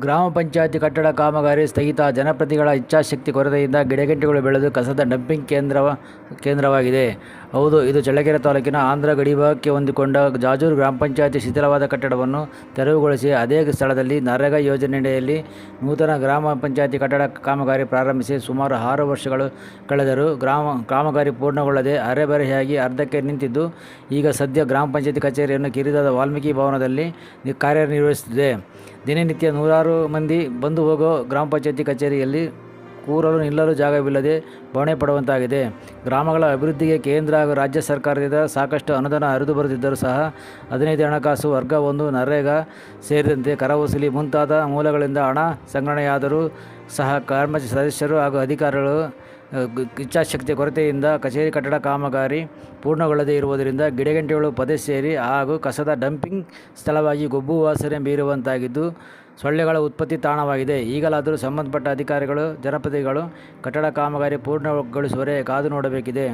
ಗ್ರಾಮ ಪಂಚಾಯತಿ ಕಟ್ಟಡ ಕಾಮಗಾರಿ ಸ್ಥಗಿತ. ಜನಪ್ರತಿಗಳ ಇಚ್ಛಾಶಕ್ತಿ ಕೊರತೆಯಿಂದ ಗಿಡಗಂಟೆಗಳು ಬೆಳೆದು ಕಸದ ಡಂಪಿಂಗ್ ಕೇಂದ್ರವ ಕೇಂದ್ರವಾಗಿದೆ. ಹೌದು, ಇದು ಚಳ್ಳಕೆರೆ ತಾಲೂಕಿನ ಆಂಧ್ರ ಗಡಿಭಾಗಕ್ಕೆ ಹೊಂದಿಕೊಂಡ ಜಾಜೂರು ಗ್ರಾಮ ಪಂಚಾಯತಿ ಶಿಥಿಲವಾದ ಕಟ್ಟಡವನ್ನು ತೆರವುಗೊಳಿಸಿ ಅದೇ ಸ್ಥಳದಲ್ಲಿ ನರೇಗಾ ಯೋಜನೆಯಡಿಯಲ್ಲಿ ನೂತನ ಗ್ರಾಮ ಪಂಚಾಯತಿ ಕಟ್ಟಡ ಕಾಮಗಾರಿ ಪ್ರಾರಂಭಿಸಿ ಸುಮಾರು ಆರು ವರ್ಷಗಳು ಕಳೆದರೂ ಗ್ರಾಮ ಕಾಮಗಾರಿ ಪೂರ್ಣಗೊಳ್ಳದೆ ಅರೆಬರೆಯಾಗಿ ಅರ್ಧಕ್ಕೆ ನಿಂತಿದ್ದು, ಈಗ ಸದ್ಯ ಗ್ರಾಮ ಪಂಚಾಯತಿ ಕಚೇರಿಯನ್ನು ಕಿರಿದಾದ ವಾಲ್ಮೀಕಿ ಭವನದಲ್ಲಿ ಕಾರ್ಯನಿರ್ವಹಿಸುತ್ತಿದೆ. ದಿನನಿತ್ಯ ನೂರಾರು ಮಂದಿ ಬಂದು ಹೋಗೋ ಗ್ರಾಮ ಪಂಚಾಯತಿ ಕಚೇರಿಯಲ್ಲಿ ಕೂರಲು ನಿಲ್ಲಲು ಜಾಗವಿಲ್ಲದೆ ಬವಣೆ ಪಡುವಂತಾಗಿದೆ. ಗ್ರಾಮಗಳ ಅಭಿವೃದ್ಧಿಗೆ ಕೇಂದ್ರ ಹಾಗೂ ರಾಜ್ಯ ಸರ್ಕಾರದಿಂದ ಸಾಕಷ್ಟು ಅನುದಾನ ಹರಿದು ಬರುತ್ತಿದ್ದರೂ ಸಹ ಹದಿನೈದು ಹಣಕಾಸು ವರ್ಗ ಒಂದು ನರೇಗಾ ಸೇರಿದಂತೆ ಕರವಸೂಲಿ ಮುಂತಾದ ಮೂಲಗಳಿಂದ ಹಣ ಸಂಗ್ರಹಣೆಯಾದರೂ ಸಹ ಕಾರ್ಮ ಸದಸ್ಯರು ಹಾಗೂ ಅಧಿಕಾರಿಗಳು ಅ, ಗ- ಇಚ್ಛಾಶಕ್ತಿ ಕೊರತೆಯಿಂದ ಕಚೇರಿ ಕಟ್ಟಡ ಕಾಮಗಾರಿ ಪೂರ್ಣಗೊಳ್ಳದೇ ಇರುವುದರಿಂದ ಗಿಡಗಂಟೆಗಳು ಪದೇ ಸೇರಿ ಹಾಗೂ ಕಸದ ಡಂಪಿಂಗ್ ಸ್ಥಳವಾಗಿ ಗೊಬ್ಬು ವಾಸನೆ ಬೀರುವಂತಾಗಿದ್ದು ಸೊಳ್ಳೆಗಳ ಉತ್ಪತ್ತಿ ತಾಣವಾಗಿದೆ. ಈಗಲಾದರೂ ಸಂಬಂಧಪಟ್ಟ ಅಧಿಕಾರಿಗಳು ಜನಪದಿಗಳು ಕಟ್ಟಡ ಕಾಮಗಾರಿ ಪೂರ್ಣಗೊಳಿಸುವರೆ ಕಾದು ನೋಡಬೇಕಿದೆ.